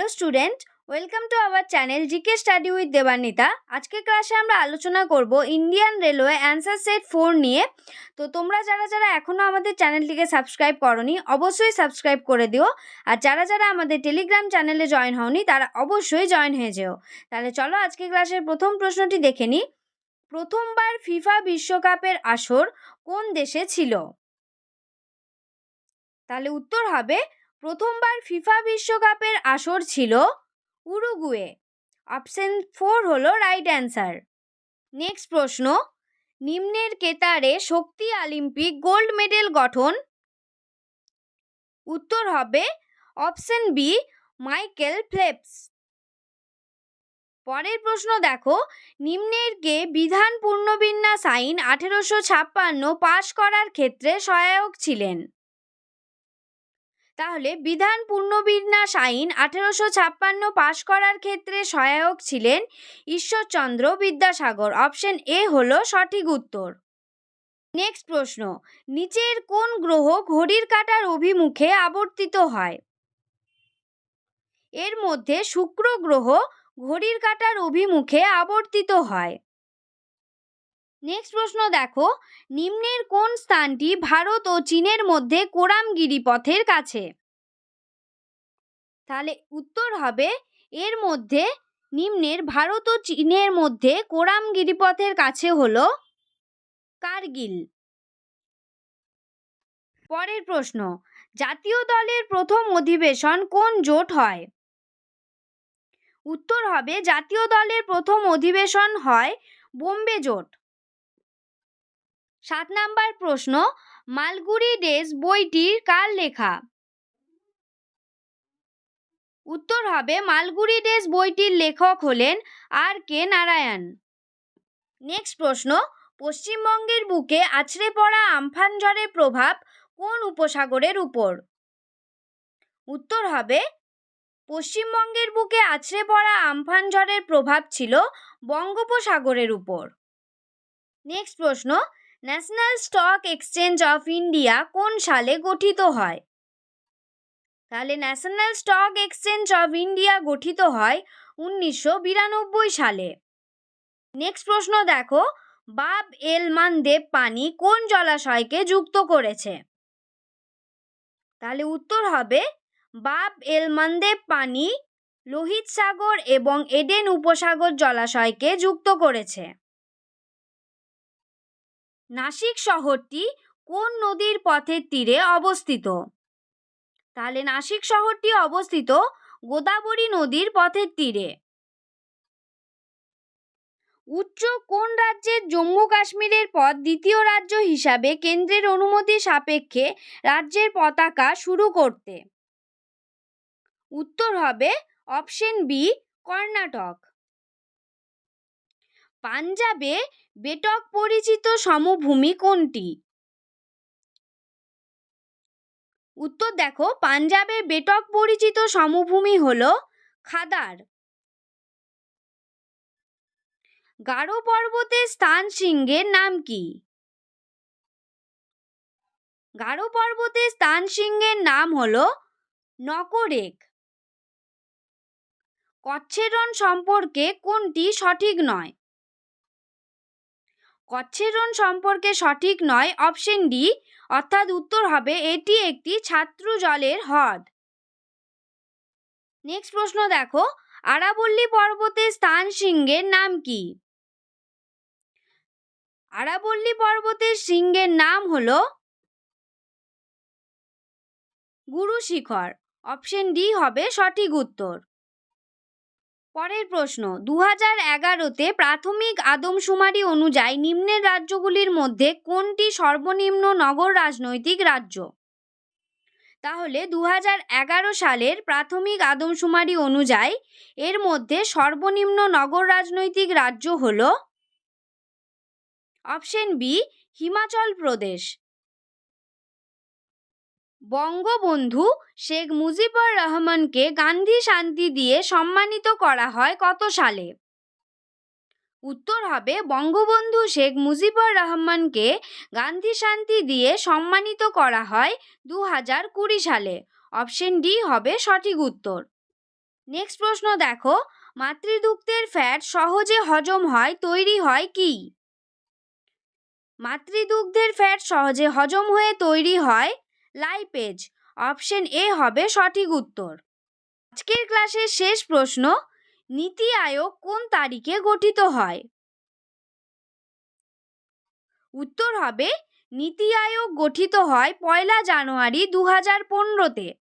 Hello student, welcome to our channel GK study with Debanwita. আজকে ক্লাসে আমরা আলোচনা করব Indian railway answer set four নিয়ে। তো তোমরা যারা যারা এখনও আমাদের চ্যানেলটিকে সাবস্ক্রাইব করনি, অবশ্যই সাবস্ক্রাইব করে দিও। আর যারা যারা আমাদের টেলিগ্রাম চ্যানেলে জয়েন হওনি, তারা অবশ্যই জয়েন হয়ে যেও। তাহলে চলো আজকে ক্লাসের প্রথম প্রশ্নটি দেখে নিই প্রথমবার ফিফা বিশ্বকাপের আসর কোন দেশে ছিল? তাহলে উত্তর হবে প্রথমবার ফিফা বিশ্বকাপের আসর ছিল উরুগুয়ে। অপশন ফোর হলো রাইট অ্যান্সার। নেক্সট প্রশ্ন, নিম্নের কেতারে শক্তি অলিম্পিক গোল্ড মেডেল গঠন? উত্তর হবে অপশন বি, মাইকেল ফ্লেপস। পরের প্রশ্ন দেখো নিম্নের কে বিধান পূর্ণবিন্যাস আইন আঠেরোশো ছাপ্পান্ন পাশ করার ক্ষেত্রে সহায়ক ছিলেন। তাহলে বিধান পূর্ণবিন্যাস আইন আঠেরোশো ছাপ্পান্ন পাশ করার ক্ষেত্রে সহায়ক ছিলেন ঈশ্বরচন্দ্র বিদ্যাসাগর। অপশন এ হলো সঠিক উত্তর। নেক্সট প্রশ্ন, নিচের কোন গ্রহ ঘড়ির কাটার অভিমুখে আবর্তিত হয়? এর মধ্যে শুক্র গ্রহ ঘড়ির কাটার অভিমুখে আবর্তিত হয়। নেক্সট প্রশ্ন দেখো। নিম্নের কোন স্থানটি ভারত ও চীনের মধ্যে কোরাম গিরিপথের কাছে? তাহলে উত্তর হবে এর মধ্যে, নিম্নের ভারত ও চীনের মধ্যে কোরাম গিরিপথের কাছে হল কার্গিল। পরের প্রশ্ন, জাতীয় দলের প্রথম অধিবেশন কোন জোট হয়? উত্তর হবে, জাতীয় দলের প্রথম অধিবেশন হয় বোম্বে জোট। সাত নাম্বার প্রশ্ন মালগুড়ি ডেজ বইটির কার লেখা? উত্তর হবে মালগুড়ি ডেজ বইটির লেখক হলেন আর কে নারায়ণ। নেক্সট প্রশ্ন, পশ্চিমবঙ্গের বুকে আছড়ে পড়া আমফান ঝড়ের প্রভাব কোন উপসাগরের উপর? উত্তর হবে, পশ্চিমবঙ্গের বুকে আছড়ে পড়া আমফান ঝড়ের প্রভাব ছিল বঙ্গোপসাগরের উপর। নেক্সট প্রশ্ন National Stock Exchange of India কোন সালে গঠিত হয়? তাহলে National Stock Exchange of India গঠিত হয় উনিশশো বিরানব্বই সালে। নেক্সট প্রশ্ন দেখো, বাব এল মানদেব পানি কোন জলাশয়কে যুক্ত করেছে? তাহলে উত্তর হবে, বাব এল মানদেব পানি লোহিত সাগর এবং এডেন উপসাগর জলাশয়কে যুক্ত করেছে। নাসিক শহরটি কোন নদীর পথের তীরে অবস্থিত? তাহলে নাসিক শহরটি অবস্থিত গোদাবরী নদীর পথের তীরে। উচ্চ কোন রাজ্যের জম্মু কাশ্মীরের পর দ্বিতীয় রাজ্য হিসাবে কেন্দ্রের অনুমতি সাপেক্ষে রাজ্যের পতাকা শুরু করতে? উত্তর হবে অপশন বি, কর্ণাটক। পাঞ্জাবে বেটক পরিচিত সমভূমি কোনটি? উত্তর দেখো, পাঞ্জাবে বেটক পরিচিত সমভূমি হল খাদার। গারো পর্বতের স্থান সিংহের নাম কি? গারো পর্বতের স্থান সিংহের নাম হল নকরেক। কচ্ছেরণ সম্পর্কে কোনটি সঠিক নয়? কচ্ছেরণ সম্পর্কে সঠিক নয় অপশন ডি অর্থাৎ উত্তর হবে এটি একটি ছাত্র জলের হ্রদ। নেক্সট প্রশ্ন দেখো, আরাবল্লী পর্বতের স্থান সিংহের নাম কি? আরাবল্লী পর্বতের সিংহের নাম হল গুরু শিখর অপশন ডি হবে সঠিক উত্তর। পরের প্রশ্ন দু হাজার এগারোতে প্রাথমিক আদমশুমারি অনুযায়ী নিম্নের রাজ্যগুলির মধ্যে কোনটি সর্বনিম্ন নগর রাজনৈতিক রাজ্য? তাহলে দু এগারো সালের প্রাথমিক আদমশুমারি অনুযায়ী এর মধ্যে সর্বনিম্ন নগর রাজনৈতিক রাজ্য হল অপশন বি, হিমাচল প্রদেশ। বঙ্গবন্ধু শেখ মুজিবুর রহমানকে গান্ধী শান্তি দিয়ে সম্মানিত করা হয় কত সালে? উত্তর হবে বঙ্গবন্ধু শেখ মুজিবুর রহমানকে গান্ধী শান্তি দিয়ে সম্মানিত করা হয় দু হাজার কুড়ি সালে। অপশন ডি হবে সঠিক উত্তর। নেক্সট প্রশ্ন দেখো মাতৃদুগ্ধের ফ্যাট সহজে হজম হয়, তৈরি হয় কি? মাতৃদুগ্ধের ফ্যাট সহজে হজম হয়ে তৈরি হয় লাইপেজ অপশন এ হবে সঠিক উত্তর। আজকের ক্লাসের শেষ প্রশ্ন, নীতি আয়োগ কোন তারিখে গঠিত হয়? উত্তর হবে, নীতি আয়োগ গঠিত হয় পয়লা জানুয়ারি দু হাজার পনেরোতে।